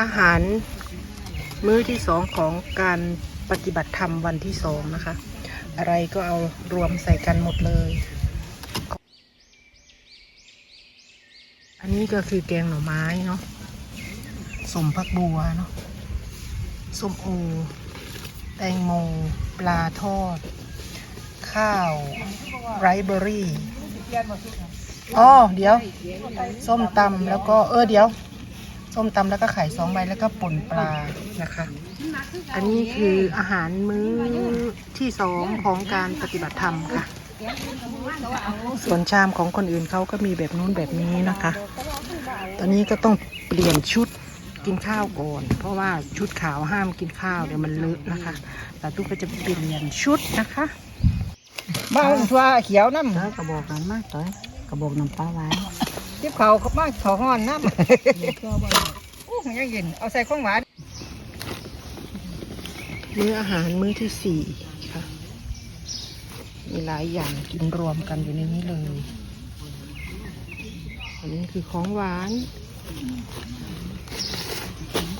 อาหารมื้อที่สองของการปฏิบัติธรรมวันที่สองนะคะ อะไรก็เอารวมใส่กันหมดเลย อันนี้ก็คือแกงหน่อไม้เนาะสมพักบัวเนาะส้มโอ แตงโม ปลาทอด ข้าวไรเบอรี่อ๋อเดี๋ยว ส้มตำแล้วก็เออเดี๋ยว ส้มตำแล้วก็ไข่สองใบแล้วก็ป่นปลานะคะ อันนี้คืออาหารมื้อที่สองของการปฏิบัติธรรมค่ะ ส่วนชามของคนอื่นเขาก็มีแบบนู้นแบบนี้นะคะ ตอนนี้ก็ต้องเปลี่ยนชุดกินข้าวก่อน เพราะว่าชุดขาวห้ามกินข้าวเดี๋ยวมันเลอะนะคะแต่ตุ๊กก็จะเปลี่ยนชุดนะคะมาชัวเขียวน้ำเออกระบอกนั้นมากต่อยกระบอกน้ำปลาหวาน ทิพเขาเขามาเขาห้อนน้ำอู้มันยังเย็นเอาใส่ข้องหวานมื้ออาหารมื้อที่สี่ค่ะ มีหลายอย่างกินรวมกันอยู่ในนี้เลย อันนี้คือของหวาน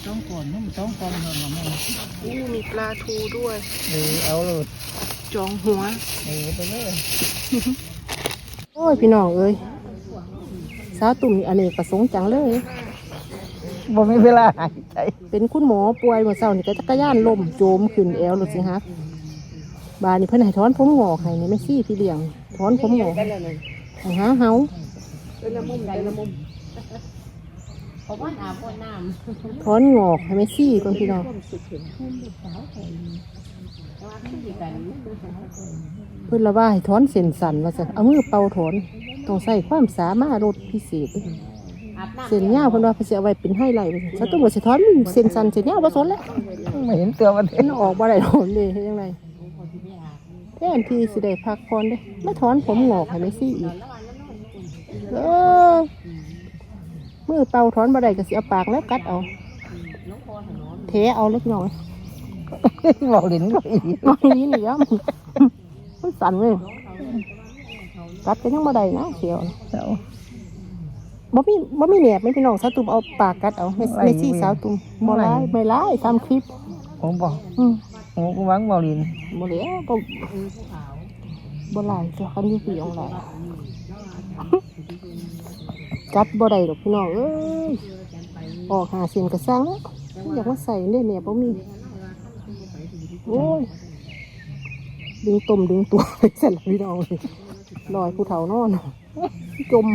ต้องก่อนนุ่มต้องก่อนเงินของแม่อู้มีปลาทูด้วยเออเอาเลยจองหัวเออไปเลย โอ้ย พี่น้องเอ้ย สาวตุ่มนี่อเนกประสงค์จังเลยบ่มีเวลาหายใจเป็นคุณหมอป่วยเมื่อเช้านี่ก็จักรยานล่มโจมขึ้นแอวรถสิฮักบานนี่เพิ่นให้ถอนผมงอกให้นี่ไม่ซี่พี่เลี้ยงถอนผมงอกให้หาเฮาเพราะว่าน้ำว่าน้ถอนงอกให้ไม่ซี่ก่อนพี่น้องำว่าขึ้นดีกันเพิ่นละว่าให้ถอนเส้นสันว่าซั่นเอามือเป่าถอน ต้องใส่ความสามารถรถพิเศษอาบน้ำเส้นยาวเพิ่นว่าเพิ่นสิเอาไว้เป็นไฮไลท์ว่าซั่นสาวตุ่มก็สิถอนเส้นสันเส้นยาวบ่สนแล้วไม่เห็นตัวมันมันออกบ่ได้ถอนเลยเฮ็ดจังไดแทนที่สิได้พักผ่อนเด้มาถอนผมงอกให้ไม่ซี่อีกเออมือเป่าถอนบ่ได้ก็สิเอาปากแล้วกัดเอาเทเอาเล็กน้อยบอกลิ้นก็อีกน้อยนี้นี่ยมันมันสั่นเลย กัดก็ยังบ่ได้นะเสียวเอาบ่มีบ่มีแหนบไม่พี่น้องสาวตุ่มเอาปากกัดเอาไม่ไม่ซี่สาวตุ่มบ่ร้ายไม่ร้ายทำคลิปผมบอกอืมผมก็หวังบอกลิ้นบ่เหลือก็บ่หลายตัวคันอยู่ปีองหลายกัดบ่ได้ดอกพี่น้องเอ้ยออกหาเสียนกระซังอยากมาใส่เนี่ยเนี่ยบ่มีโอ้ยดึงตุ่มดึงตัวไปเสร็จแล้วพี่น้องเลย ลอยภูเขานอนจม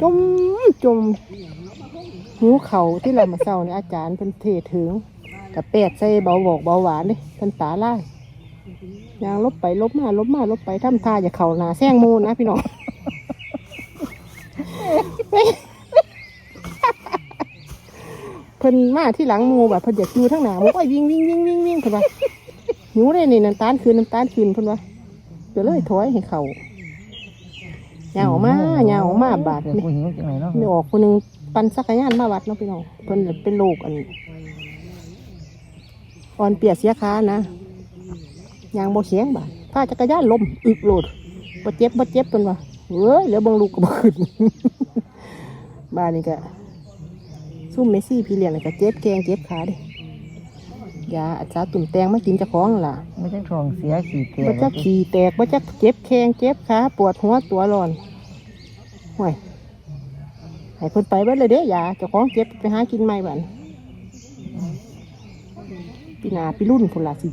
จมจมหิวเขาที่เรามาเศร้าเนี่ยอาจารย์เป็นเทถึงกับแปดใส่เบาบอกเบาหวานเลยท่านตาไล่ยางลบไปลบมาลบมาลบไปทำท่าอย่าเข่าหนาแซงมูนะพี่น้องเพิ่นมาที่หลังมูแบบเพิ่นอยากอยู่ทั้งหนาหมูก็วิ่งวิ่งวิ่งวิ่งวิ่งเพิ่นว่าหิวเลยนี่น้ำตาลคืนน้ำตาลคืนเพิ่นว่า เดี๋ยวเลยถอยให้เขายาวมายาวมาบาดเดี๋ยวนี่กูหิวจังไหนเนาะนี่ออกคนหนึงปั่นสักรยานมาวัดเนาะพี่น้องเพิ่นเป็นโรคอันอ่อนเปียกเสียขานะยางบ่เสียงบาดถ้าจักรยานล้มอึกโลดบ่เจ็บบ่เจ็บเพิ่นว่าเอ้ยเหลือเบังลูกก็บ่ขึ้นบ้านนี่ก็ซุ่มเมซี่พี่เลี้ยงนี่ก็เจ็บแกงเจ็บขาเดิ ยาอาจารย์ตุ่มแตงมากินเจะคล้าของล่ะไม่ใช่ทองเสียขี่เกลืบ่จักขี่แตกบ่จักเจ็บแข้งเจ็บขาปวดหัวตัวร้อนห่วยให้เพิ่นไปเบิดเลยเด้อยาเจ้าของเจ็บไปหากินใหม่บัดปีหนาปีรุ่นพุ่นล่ะสิ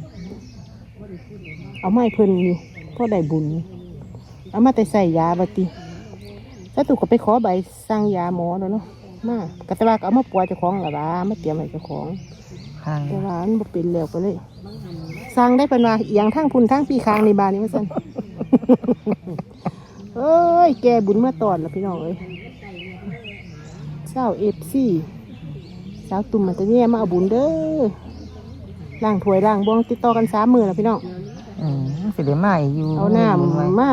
เอาไม้เพิ่นอยู่พอได้บุญ เอามาแต่ใส่ยาบัดติแล้วตุกก็ไปขอใบสั่งยาหมอแล้วเนาะมากระตะวาก็เอามาปัวเจ้าของล่ะบ้ามาเตรียมให้เจ้าของ ข้างแต่ว่ามันบ่เป็นแล้วก็เลยสร้างได้เป็นว่าเอียงทั้งพุ่นทั้งปีคางในบานนี้มาสั่นเอ้ย แกบุญเมื่อตอนละพี่น้องเอ้ยเศร้าเอฟซีสาวตุ่มมันจะแย่มาเอาบุญเด้อล่างถวยล่างบวงติดต่อกันสามมือแล้วพี่น้องอืมสิเดี๋ยวมาอีกอยู่เอาน้ำมา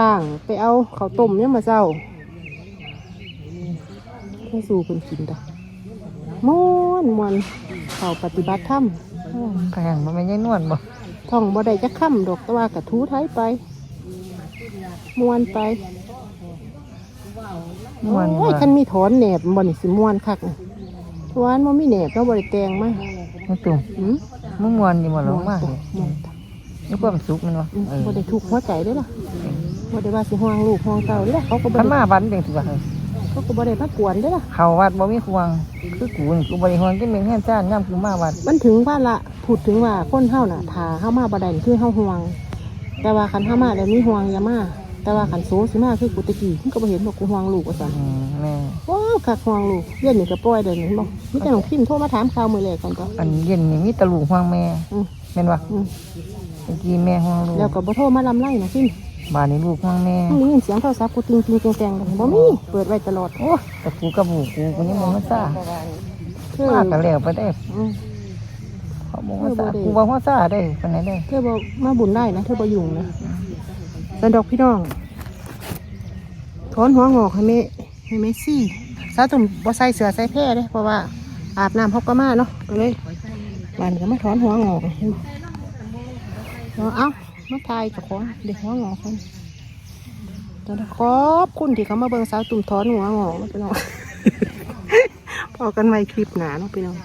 ล่างไปเอาข้าวต้มเนี่ยมาเศร้าให้สู่คนกินต่อ ม้วนมวนเขาปฏิบัติธรรมแพงมันไม่ใช่นวลบ่ท่องบ่ได้จะค่ำดอกแต่ว่ากระทูไทยไปมวนไปม่วนโอ้ยว่ะคันมีถอนแหนบบ่นี่สิม่วนคักนี่ทวานบ่มีแหนบเราบ่ได้แต่งมามันตุ่มหืมมันม่วนอยู่บ่หรอมากม่เลวนยม่วนนี่ความสุขมันวะอืมเออบ่ได้ทุกข์หัวใจเด้อล่ะบ่ได้ว่าสิห่วงลูกห่วงเต้าเด้อล่ะเขาก็บ่คันได้มาวันเป็นสิว่า เขาก็บ่ได้มากวนเด้อล่ะเขาวัดบ่มีควงคือกูนี่กูบ่ได้ห่วงกินเป็นแค่จ้านย่ำกูมาวัดมันถึงว่าละพูดถึงว่าคนเฮาน่ะถ้าเฮามาบ่ได้นี่คือเฮาห่วง แต่ว่าคันเฮามาแล้วมีห่วงอย่ามาแต่ว่าคันโซสิมาคือกูตะกี้มึงก็บ่เห็นบอกกูห่วงลูกว่าซั่นอืมแม่ว้าวคักห่วงลูกเย็นนี่ก็ปล่อยเด้อนี่บ่มีแต่น้องพิมพ์โทรมาถามข่าวมื้อแรกก่อนก็ อันเย็นนี่มีแตะลูกห่วงแม่อืม แม่นวะอืมเมื่อกี้แม่ห่วงลูกแล้วก็บ่โทรมาลำไล่น้องพิมพ์ บ้านนี้ลูกห่วงแม่มึงได้ยินเสียงโทรศัพท์กูติงติงแกงๆบ่มีเปิดไว้ตลอดโอ้ยแต่กูกับบูกูกูนี่มันมาซ่าเธอมากันแล้วไปได้อืมเขาบอกว่าซ่ากูว่าว่าซ่าได้ปานไหนได้เธอบ่มาบุญได้นะเธอบ่ยุ่งนะสันดอกพี่น้องถอนหัวงอกให้แม่ให้แม่ซี่สาวตุ่มบ่ใส่เสื้อใส่แพร่เด้เพราะว่าอาบน้ำเฮาก็มาเนาะก็เลยบ้านก็มาถอนหัวงอกเอาเอา มาทายเจ้าของเด็กหัวงอคนตอนขอบคุณที่เขามาเบิ่งสาวตุ่มท้อนหัวงอกเนาะพี่น้องพอกันไว้คลิปหนาเนาะพี่น้อง